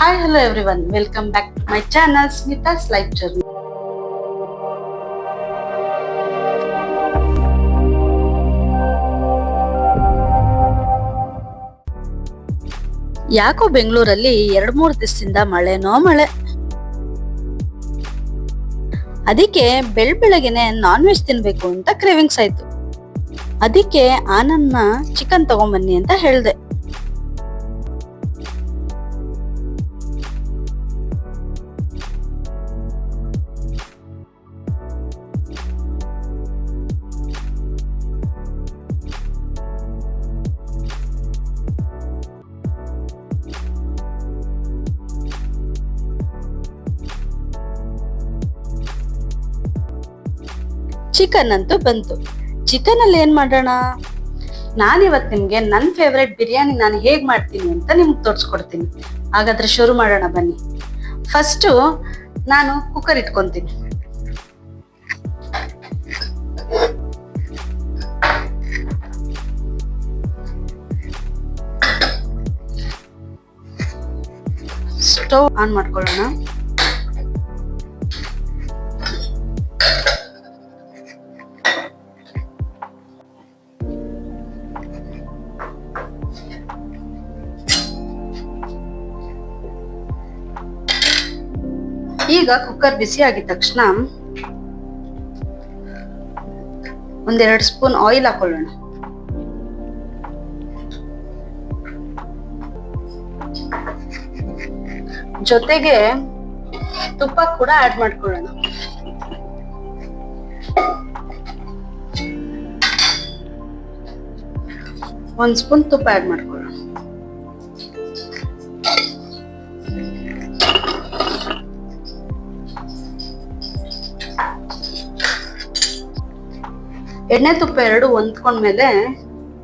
Hi hello everyone welcome back to my channel Smitha's life journey ಯಾಕೋ ಬೆಂಗಳೂರಲ್ಲಿ ಎರಡ್ ಮೂರು ದಿವಸದಿಂದ ಮಳೆನೋ ಮಳೆ. ಅದಕ್ಕೆ ಬೆಳ್ ಬೆಳಗ್ಗೆನೆ ನಾನ್ ವೆಜ್ ತಿನ್ಬೇಕು ಅಂತ ಕ್ರೇವಿಂಗ್ಸ್ ಆಯ್ತು. ಅದಕ್ಕೆ ಆನಂದ್ನ ಚಿಕನ್ ತಗೊಂಬನ್ನಿ ಅಂತ ಹೇಳ್ದೆ. ಚಿಕನ್ ಅಂತೂ ಬಂತು. ಚಿಕನ್ ಅಲ್ಲಿ ಏನ್ ಮಾಡೋಣ? ನಾನಿವತ್ ನಿಮ್ಗೆ ನನ್ ಫೇವ್ರೆಟ್ ಬಿರಿಯಾನಿ ನಾನು ಹೇಗ್ ಮಾಡ್ತೀನಿ ಅಂತ ನಿಮ್ಗೆ ತೋರಿಸ್ಕೊಡ್ತೀನಿ. ಹಾಗಾದ್ರೆ ಶುರು ಮಾಡೋಣ ಬನ್ನಿ. ಫಸ್ಟು ನಾನು ಕುಕ್ಕರ್ ಇಟ್ಕೊಂತೀನಿ. ಸ್ಟವ್ ಆನ್ ಮಾಡ್ಕೊಳ್ಳೋಣ. ಈಗ ಕುಕ್ಕರ್ ಬಿಸಿ ಆಗಿದ ತಕ್ಷಣ ಒಂದೆರಡು ಸ್ಪೂನ್ ಆಯಿಲ್ ಹಾಕೊಳ್ಳೋಣ. ಜೊತೆಗೆ ತುಪ್ಪ ಕೂಡ ಆಡ್ ಮಾಡ್ಕೊಳ್ಳೋಣ. ಒಂದ್ ಸ್ಪೂನ್ ತುಪ್ಪ ಆಡ್ ಮಾಡ್ಕೊಳ್ಳೋಣ. ಎಣ್ಣೆ ತುಪ್ಪ ಎರಡು ಹೊಂದ್ಕೊಂಡ್ಮೇಲೆ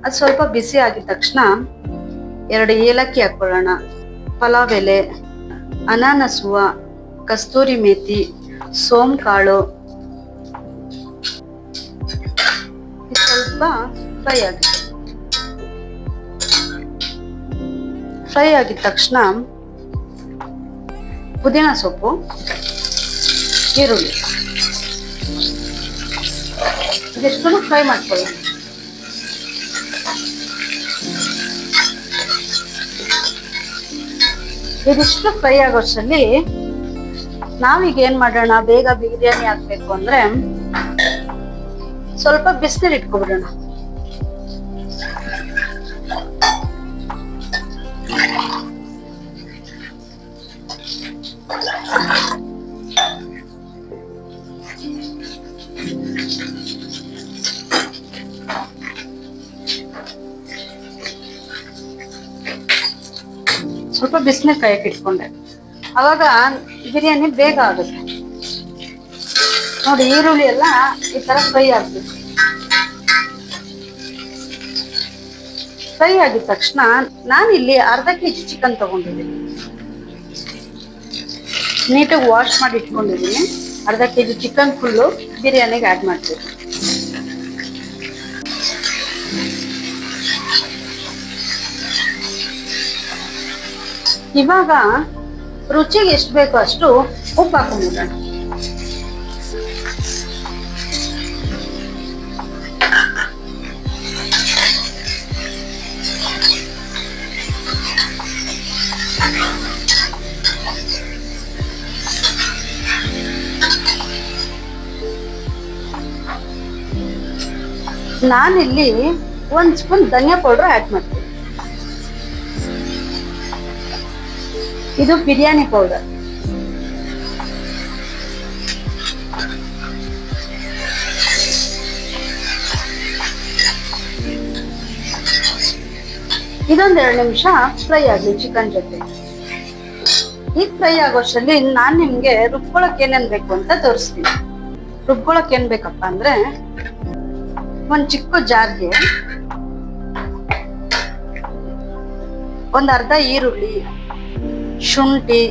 ಅದು ಸ್ವಲ್ಪ ಬಿಸಿ ಆಗಿದ ತಕ್ಷಣ ಎರಡು ಏಲಕ್ಕಿ ಹಾಕೊಳ್ಳೋಣ ಪಲಾವ್ ಎಲೆ, ಅನಾನಸ್ ಕಸ್ತೂರಿ ಮೇತಿ ಸೋಮ್ ಕಾಳು ಸ್ವಲ್ಪ ಫ್ರೈ ಆಗಿದೆ. ಫ್ರೈ ಆಗಿದ ತಕ್ಷಣ ಪುದೀನ ಸೊಪ್ಪು, ಈರುಳ್ಳಿ. ಇದೆಷ್ಟು ಫ್ರೈ ಮಾಡ್ಕೊಳ್ಳಿ. ಇದಿಷ್ಟು ಫ್ರೈ ಆಗೋಷ್ಟರಲ್ಲಿ ನಾವೀಗ ಏನ್ ಮಾಡೋಣ? ಬೇಗ ಬಿರಿಯಾನಿ ಹಾಕ್ಬೇಕು ಅಂದ್ರೆ ಸ್ವಲ್ಪ ಬಿಸಿನೀರು ಇಟ್ಕೊಬಿಡೋಣ. ಸ್ವಲ್ಪ ಬಿಸಿನೀರು ಕಾಯಕ್ಕೆ ಇಟ್ಕೊಂಡೆ ಅವಾಗ ಬಿರಿಯಾನಿ ಬೇಗ ಆಗುತ್ತೆ. ನೋಡಿ ಈರುಳ್ಳಿ ಎಲ್ಲ ಈ ತರ ಫ್ರೈ ಆಗ್ಬೇಕು ಫ್ರೈ ಆಗಿದ ತಕ್ಷಣ ಇಲ್ಲಿ ಅರ್ಧ ಕೆ ಜಿ ಚಿಕನ್ ತಗೊಂಡಿದ್ದೀನಿ. ನೀಟಾಗಿ ವಾಶ್ ಮಾಡಿ ಇಟ್ಕೊಂಡಿದ್ದೀನಿ. ಅರ್ಧ ಕೆ ಜಿ ಚಿಕನ್ ಫುಲ್ಲು ಬಿರಿಯಾನಿಗೆ ಆ್ಯಡ್ ಮಾಡ್ತೀನಿ. ಇವಾಗ ರುಚಿಗೆ ಎಷ್ಟು ಬೇಕೋ ಅಷ್ಟು ಉಪ್ಪು ಹಾಕೊಂಡ್ಬಿಡೋಣ ನಾನಿಲ್ಲಿ ಒಂದು ಸ್ಪೂನ್ ಧನಿಯಾ ಪೌಡ್ರ್ ಆ್ಯಡ್ ಮಾಡ್ತೀನಿ. ಇದು ಬಿರಿಯಾನಿ ಪೌಡರ್ ಇದೊಂದೆರಡು ನಿಮಿಷ ಫ್ರೈ ಆಗಲಿ ಚಿಕನ್ ಜೊತೆ. ಈ ಫ್ರೈ ಆಗೋಷ್ಟರಲ್ಲಿ ನಾನು ನಿಮಗೆ ರುಬ್ಕೊಳಕ್ ಏನೇನು ಬೇಕು ಅಂತ ತೋರಿಸ್ತೀನಿ. ರುಬ್ಕೊಳಕ್ ಏನ್ ಬೇಕಪ್ಪ ಅಂದ್ರೆ ಒಂದು ಚಿಕ್ಕ ಜಾರ್ಗೆ ಒಂದು ಅರ್ಧ ಈರುಳ್ಳಿ ಶುಂಠಿ,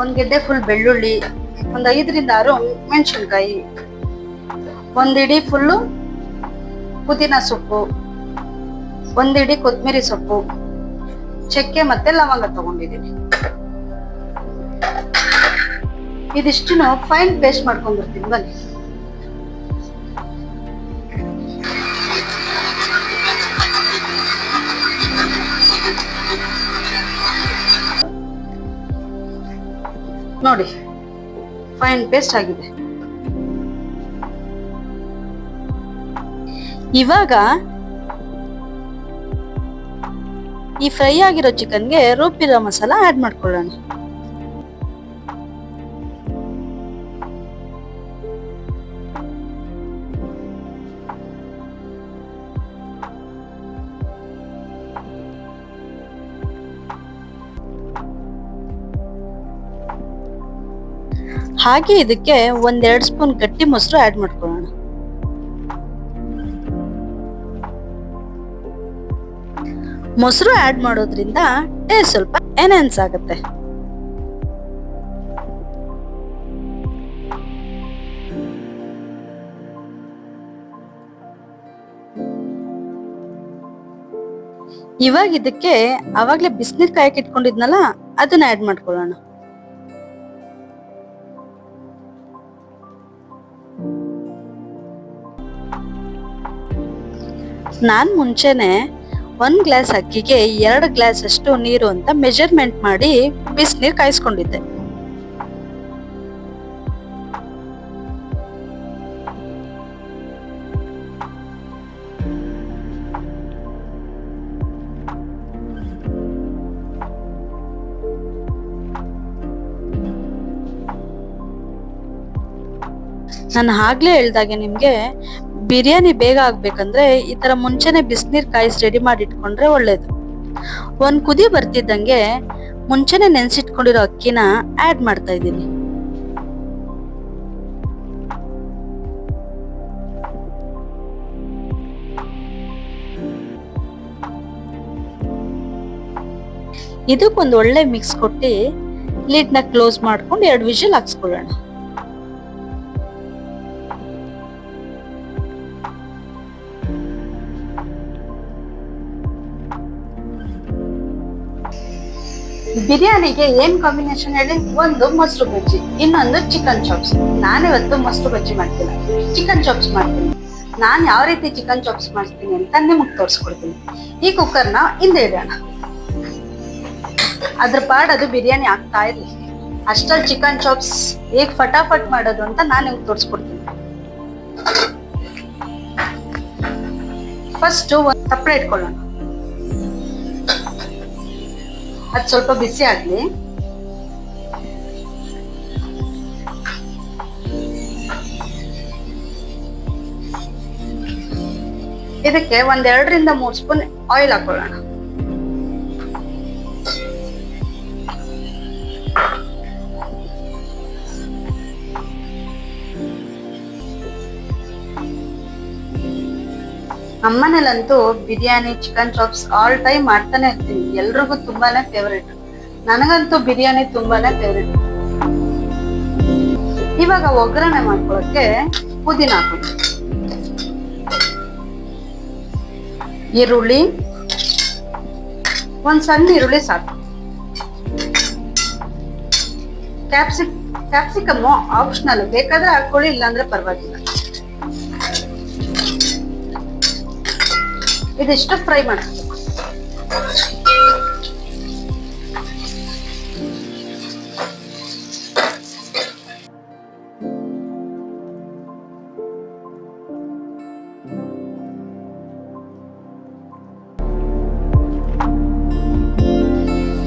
ಒಂದು ಗೆಡ್ಡೆ ಫುಲ್ ಬೆಳ್ಳುಳ್ಳಿ, ಒಂದು ಐದರಿಂದ ಆರು ಮೆಣಸಿನ್ಕಾಯಿ ಒಂದಿಡಿ ಫುಲ್ಲು ಪುದೀನ ಸೊಪ್ಪು ಒಂದಿಡಿ ಕೊತ್ತಂಬರಿ ಸೊಪ್ಪು, ಚಕ್ಕೆ ಮತ್ತೆ ಲವಂಗ ತಗೊಂಡಿದ್ದೀನಿ ಇದಿಷ್ಟು ಫೈನ್ ಪೇಸ್ಟ್ ಮಾಡ್ಕೊಂಡ್ಬರ್ತೀನಿ ಬನ್ನಿ. ನೋಡಿ. ಫೈನ್ ಪೇಸ್ಟ್ ಆಗಿದೆ. ಇವಾಗ ಈ ಫ್ರೈ ಆಗಿರೋ ಚಿಕನ್ಗೆ ರುಬ್ಬಿರೋ ಮಸಾಲ ಆಡ್ ಮಾಡ್ಕೊಳ್ಳೋಣ. ಹಾಗೆ ಇದಕ್ಕೆ ಒಂದೆರಡು ಸ್ಪೂನ್ ಗಟ್ಟಿ ಮೊಸರು ಆ್ಯಡ್ ಮಾಡ್ಕೊಳ್ಳೋಣ. ಮೊಸರು ಆ್ಯಡ್ ಮಾಡೋದ್ರಿಂದ ಟೇಸ್ಟ್ ಸ್ವಲ್ಪ ಎನ್ಹಾನ್ಸ್ ಆಗುತ್ತೆ. ಇವಾಗ ಇದಕ್ಕೆ ಅವಾಗಲೇ ಬಿಸಿನೀರು ಕಾಯಕ್ಕೆ ಇಟ್ಕೊಂಡಿದ್ನಲ್ಲ, ಅದನ್ನ ಆ್ಯಡ್ ಮಾಡ್ಕೊಳ್ಳೋಣ. ನಾನ್ ಮುಂಚೆನೆ ಒಂದ್ ಗ್ಲಾಸ್ ಅಕ್ಕಿಗೆ ಎರಡು ಗ್ಲಾಸ್ ಅಷ್ಟು ನೀರು ಅಂತ ಮೆಜರ್ಮೆಂಟ್ ಮಾಡಿ ಬಿಸಿನೀರು ಕಾಯಿಸ್ಕೊಂಡಿದ್ದೆ. ನಾನು ಆಗ್ಲೇ ಹೇಳ್ದಾಗೆ ನಿಮ್ಗೆ ಬಿರಿಯಾನಿ ಬೇಗ ಆಗ್ಬೇಕಂದ್ರೆ ಈ ತರ ಮುಂಚೆನೆ ಬಿಸಿನೀರ್ ಕಾಯಿಸಿ ರೆಡಿ ಮಾಡಿ ಇಟ್ಕೊಂಡ್ರೆ ಒಳ್ಳೇದು. ಒಂದ್ ಕುದಿ ಬರ್ತಿದ್ದಂಗೆ ಮುಂಚೆನೆ ನೆನ್ಸಿಟ್ಕೊಂಡಿರೋ ಅಕ್ಕಿನ ಆಡ್ ಮಾಡ್ತಾ ಇದ್ದೀನಿ. ಇದಕ್ಕೊಂದು ಒಳ್ಳೆ ಮಿಕ್ಸ್ ಕೊಟ್ಟು ಲಿಡ್ನ ಕ್ಲೋಸ್ ಮಾಡ್ಕೊಂಡು ಎರಡು ವಿಷಲ್ ಹಾಕ್ಸ್ಕೊಳ್ಳೋಣ. ಬಿರಿಯಾನಿಗೆ ಏನ್ ಕಾಂಬಿನೇಷನ್ ಹೇಳಿ? ಒಂದು ಮೊಸರು ಬಜ್ಜಿ, ಇನ್ನೊಂದು ಚಿಕನ್ ಚಾಪ್ಸ್ ನಾನಿವತ್ತು ಮೊಸರು ಬಜ್ಜಿ ಮಾಡ್ತೀನಿ. ಚಿಕನ್ ಚಾಪ್ಸ್ ಮಾಡ್ತೀನಿ. ನಾನು ಯಾವ ರೀತಿ ಚಿಕನ್ ಚಾಪ್ಸ್ ಮಾಡ್ತೀನಿ ಅಂತ ನಿಮಗೆ ತೋರಿಸ್ಕೊಡ್ತೀನಿ. ಈ ಕುಕ್ಕರ್ನ ಹಿಂದೆ ಇಡೋಣ. ಅದ್ರ ಪಾಡ್ ಅದು ಬಿರಿಯಾನಿ ಆಗ್ತಾ ಇರಲಿ. ಅಷ್ಟಲ್ಲಿ ಚಿಕನ್ ಚಾಪ್ಸ್ ಹೇಗ್ ಫಟಾಫಟ್ ಮಾಡೋದು ಅಂತ ನಾನು ನಿಮ್ಗೆ ತೋರಿಸ್ಕೊಡ್ತೀನಿ. ಫಸ್ಟ್ ಒಂದು ತಪ್ಪಳೆ ಇಟ್ಕೊಳ್ಳೋಣ. ಅದು ಸ್ವಲ್ಪ ಬಿಸಿ ಆಗಲಿ. ಇದಕ್ಕೆ ಒಂದೆರಡರಿಂದ ಮೂರ್ ಸ್ಪೂನ್ ಆಯಿಲ್ ಹಾಕೊಳ್ಳೋಣ. ನಮ್ಮನೇಲಂತೂ biryani chicken chops all time ಮಾಡ್ತಾನೆ ಇರ್ತೀನಿ. ಎಲ್ರಿಗೂ ತುಂಬಾನೇ ಫೇವ್ರೇಟ್ ನನಗಂತೂ ಬಿರಿಯಾನಿ ತುಂಬಾನೇ ಫೇವ್ರೇಟ್ ಇವಾಗ ಒಗ್ಗರಣೆ ಮಾಡ್ಕೊಳಕ್ಕೆ ಪುದೀನ ಹಾಕೋದು ಈರುಳ್ಳಿ, ಒಂದ್ ಸಣ್ಣ ಈರುಳ್ಳಿ ಸಾಕು. ಕ್ಯಾಪ್ಸಿಕ್ ಕ್ಯಾಪ್ಸಿಕಮ್ ಆಪ್ಷನಲ್ ಬೇಕಾದ್ರೆ ಹಾಕೊಳ್ಳಿ, ಇಲ್ಲಾಂದ್ರೆ ಪರವಾಗಿಲ್ಲ. ಇದಿಷ್ಟು ಫ್ರೈ ಮಾಡ್ಬೇಕು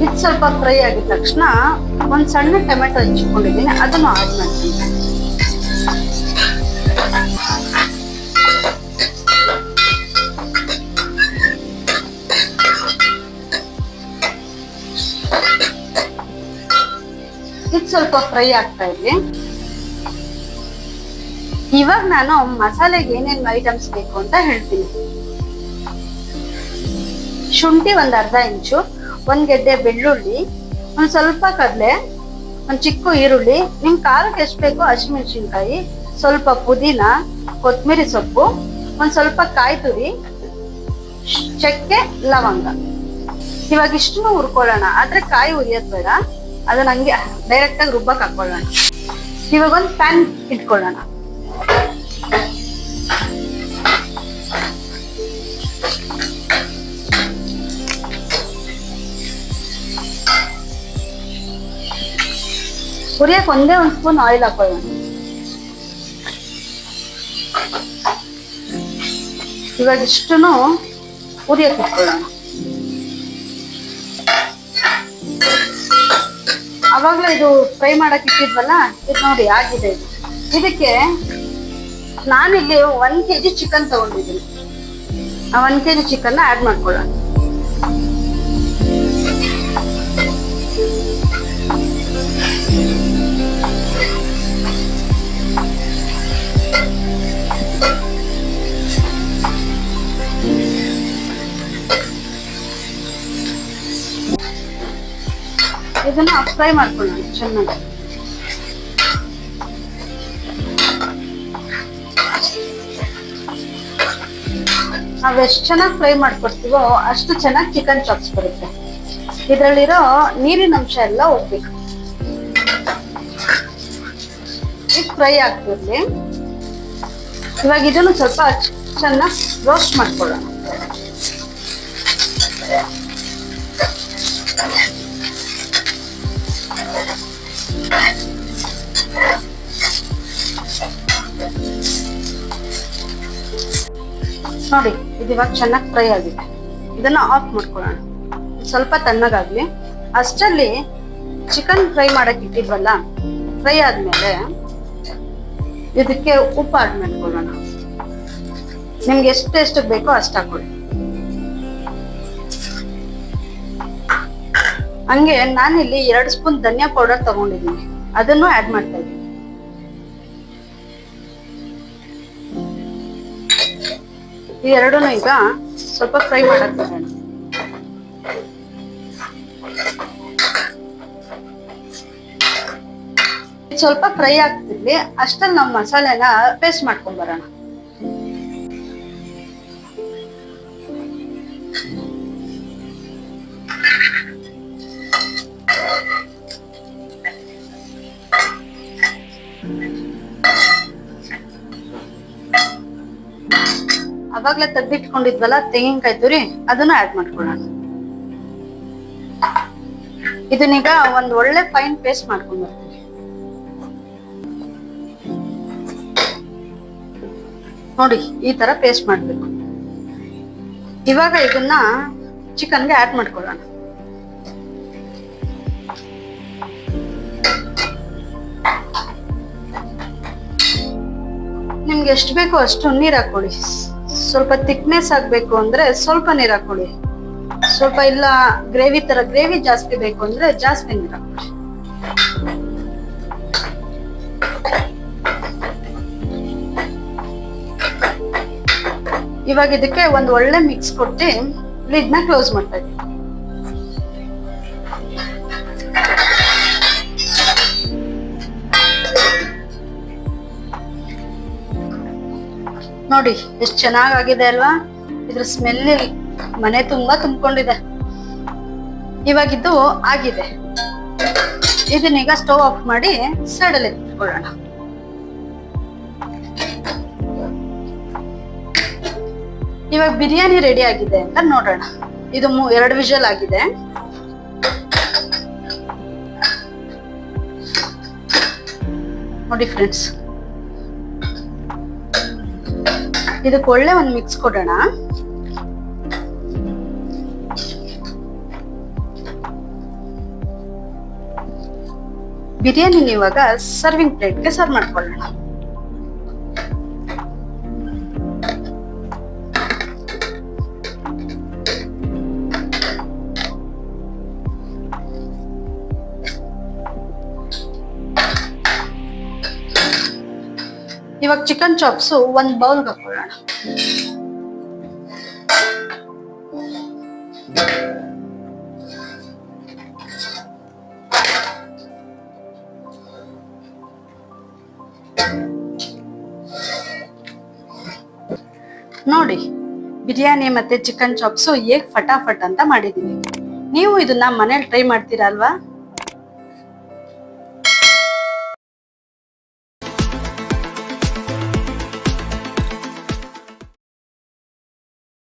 ಇದು ಸ್ವಲ್ಪ ಫ್ರೈ ಆಗಿದ ತಕ್ಷಣ ಒಂದು ಸಣ್ಣ ಟೊಮೆಟೊ ಹಂಚಿಕೊಂಡಿದ್ದೀನಿ ಅದನ್ನು ಆಡ್ ಮಾಡ್ತೀನಿ. ಇದು ಸ್ವಲ್ಪ ಫ್ರೈ ಆಗ್ತಾ ಇದೆ. ಇವಾಗ ನಾನು ಮಸಾಲೆಗೆ ಏನೇನು ಐಟಮ್ಸ್ ಬೇಕು ಅಂತ ಹೇಳ್ತೀನಿ. ಶುಂಠಿ ಒಂದ್ ಅರ್ಧ ಇಂಚು, ಒಂದ್ ಗೆಡ್ಡೆ ಬೆಳ್ಳುಳ್ಳಿ, ಒಂದ್ ಸ್ವಲ್ಪ ಕಡಲೆ, ಒಂದ್ ಚಿಕ್ಕ ಈರುಳ್ಳಿ ನಿಮ್ ಖಾರಕ್ಕೆ ಎಷ್ಟು ಬೇಕೋ ಹಸಿಮೆಣಸಿನ್ಕಾಯಿ ಸ್ವಲ್ಪ ಪುದೀನ ಕೊತ್ತಂಬರಿ ಸೊಪ್ಪು, ಒಂದ್ ಸ್ವಲ್ಪ ಕಾಯಿ ತುರಿ, ಚಕ್ಕೆ, ಲವಂಗ. ಇವಾಗ ಇಷ್ಟನ್ನು ಹುರ್ಕೊಳ್ಳೋಣ. ಆದ್ರೆ ಕಾಯಿ ಉರಿಯೋದ್ ಬೇಡ. ಅದನ್ನ ಹಂಗೆ ಡೈರೆಕ್ಟ್ ಆಗಿ ರುಬ್ಬಕ್ ಹಾಕೊಳ್ಳೋಣ. ಇವಾಗ ಒಂದು ಪ್ಯಾನ್ ಇಟ್ಕೊಳ್ಳೋಣ. ಹುರಿಯಕ್ ಒಂದೇ ಒಂದು ಸ್ಪೂನ್ ಆಯಿಲ್ ಹಾಕೊಳ್ಳೋಣ. ಇವಾಗ ಇಷ್ಟನ್ನು ಹುರಿಯಕ್ ಇಟ್ಕೊಳ್ಳೋಣ. ಅವಾಗಲೇ ಇದು ಫ್ರೈ ಮಾಡಕ್ ಇಟ್ಟಿದ್ವಲ್ಲ, ಇದು ನೋಡಿ ಆಗಿದೆ ಇದು. ಇದಕ್ಕೆ ನಾನಿಲ್ಲಿ ಕೆ ಕೆಜಿ ಚಿಕನ್ ತಗೊಂಡಿದ್ದೀನಿ. ಆ ಒಂದ್ ಕೆಜಿ ಚಿಕನ್ ಆಡ್ ಮಾಡ್ಕೊಳ್ಳೋಣ. ಇದನ್ನ ಫ್ರೈ ಮಾಡ್ಕೊಳ್ಳೋಣ, ಚೆನ್ನಾಗಿ. ನಾವ್ ಚೆನ್ನಾಗಿ ಫ್ರೈ ಮಾಡ್ಕೊಡ್ತೀವೋ ಅಷ್ಟು ಚೆನ್ನಾಗಿ ಚಿಕನ್ ಚಾಪ್ಸ್ ಬರುತ್ತೆ. ಇದರಲ್ಲಿರೋ ನೀರಿನ ಅಂಶ ಎಲ್ಲ ಹೋಗ್ಬೇಕು. ಇದು ಫ್ರೈ ಆಗ್ತಿರ್ಲಿ. ಇವಾಗ ಇದನ್ನು ಸ್ವಲ್ಪ ಚೆನ್ನಾಗಿ ರೋಸ್ಟ್ ಮಾಡ್ಕೊಳ್ಳೋಣ. ನೋಡಿ, ಇದು ಇವಾಗ ಚೆನ್ನಾಗಿ ಫ್ರೈ ಆಗಿದೆ. ಇದನ್ನ ಆಫ್ ಮಾಡ್ಕೊಳ್ಳೋಣ. ಸ್ವಲ್ಪ ತಣ್ಣಗಾಗ್ಲಿ. ಅಷ್ಟಲ್ಲಿ ಚಿಕನ್ ಫ್ರೈ ಮಾಡಕ್ ಇಟ್ಟಿದ್ವಲ್ಲ ಫ್ರೈ ಆದ್ಮೇಲೆ ಇದಕ್ಕೆ ಉಪ್ಪು ಆಡ್ ಮಾಡ್ಕೊಳ್ಳೋಣ ನಿಮ್ಗೆ ಎಷ್ಟು ಎಷ್ಟು ಬೇಕೋ ಅಷ್ಟು ಹಾಕೊಳ್ಳಿ ಹಂಗೆ ನಾನಿಲ್ಲಿ ಎರಡು ಸ್ಪೂನ್ ಧನಿಯಾ ಪೌಡರ್ ತಗೊಂಡಿದ್ದೀನಿ. ಅದನ್ನು ಆಡ್ ಮಾಡ್ತಾ ಇದ್ದೀನಿ. ಎರಡೂ ಈಗ ಸ್ವಲ್ಪ ಫ್ರೈ ಮಾಡಕ್ ಸ್ವಲ್ಪ ಫ್ರೈ ಆಗ್ತಿರ್ಲಿ, ಅಷ್ಟಲ್ಲಿ ನಾವು ಮಸಾಲೆನ ಪೇಸ್ಟ್ ಮಾಡ್ಕೊಂಡ್ ಬರೋಣ. ಅವಾಗ್ಲೇ ತೆಗ್ದಿಟ್ಕೊಂಡಿದ್ವಲ್ಲ, ತೆಂಗಿನಕಾಯಿ ತುರಿ, ಅದನ್ನ ಆಡ್ ಮಾಡ್ಕೊಳ್ಳೋಣ. ಇದನ್ನೀಗ ಒಂದ್ ಒಳ್ಳೆ ಫೈನ್ ಪೇಸ್ಟ್ ಮಾಡ್ಕೊಂಡು ಬರ್ತೀನಿ. ನೋಡಿ, ಈ ತರ ಪೇಸ್ಟ್ ಮಾಡ್ಬೇಕು. ಇವಾಗ ಇದನ್ನ ಚಿಕನ್ಗೆ ಆಡ್ ಮಾಡ್ಕೊಳ್ಳೋಣ. ನಿಮ್ಗೆ ಎಷ್ಟು ಬೇಕೋ ಅಷ್ಟು ನೀರ್ ಹಾಕೊಳ್ಳಿ ಸ್ವಲ್ಪ ಥಿಕ್ನೆಸ್ ಆಗ್ಬೇಕು ಅಂದ್ರೆ ಸ್ವಲ್ಪ ನೀರ್ ಹಾಕೊಳ್ಳಿ ಸ್ವಲ್ಪ ಇಲ್ಲ ಗ್ರೇವಿ ತರ ಗ್ರೇವಿ ಜಾಸ್ತಿ ಬೇಕು ಅಂದ್ರೆ ಜಾಸ್ತಿ ನೀರ್ ಹಾಕೊಳ್ಳಿ ಇವಾಗ ಇದಕ್ಕೆ ಒಂದು ಒಳ್ಳೆ ಮಿಕ್ಸ್ ಕೊಟ್ಟು ಲಿಡ್ನ ಕ್ಲೋಸ್ ಮಾಡ್ತಾ ಇದ್ದೀವಿ ನೋಡಿ, ಎಷ್ಟು ಚೆನ್ನಾಗಾಗಿದೆ ಅಲ್ವಾ? ಇದ್ರ ಸ್ಮೆಲ್ ಮನೆ ತುಂಬಾ ತುಂಬಿಕೊಂಡಿದೆ. ಇವಾಗಿದ್ದು ಆಗಿದೆ. ಇದನ್ನೀಗ ಸ್ಟವ್ ಆಫ್ ಮಾಡಿ ಸೈಡಲ್ಲಿ ಇಟ್ಕೊಳ್ಳೋಣ. ಇವಾಗ ಬಿರಿಯಾನಿ ರೆಡಿ ಆಗಿದೆ ಅಂತ ನೋಡೋಣ. ಇದು ಎರಡು ವಿಷಲ್ ಆಗಿದೆ. ನೋಡಿ ಫ್ರೆಂಡ್ಸ್ ಇದಕ್ಕೆ ಒಳ್ಳೆ ಒಂದು ಮಿಕ್ಸ್ ಕೊಡೋಣ. ಬಿರಿಯಾನಿ ಇವಾಗ ಸರ್ವಿಂಗ್ ಪ್ಲೇಟ್ಗೆ ಸರ್ವ್ ಮಾಡ್ಕೊಳ್ಳೋಣ. ಇವಾಗ ಚಿಕನ್ ಚಾಪ್ಸು ಒಂದ್ ಬೌಲ್ ಹಾಕೊಳ್ಳೋಣ ನೋಡಿ, ಬಿರಿಯಾನಿ ಮತ್ತೆ ಚಿಕನ್ ಚಾಪ್ಸು ಹೇಗ್ ಫಟಾಫಟ್ ಅಂತ ಮಾಡಿದೀವಿ ನೀವು ಇದನ್ನ ಮನೇಲಿ ಟ್ರೈ ಮಾಡ್ತೀರಾ ಅಲ್ವಾ?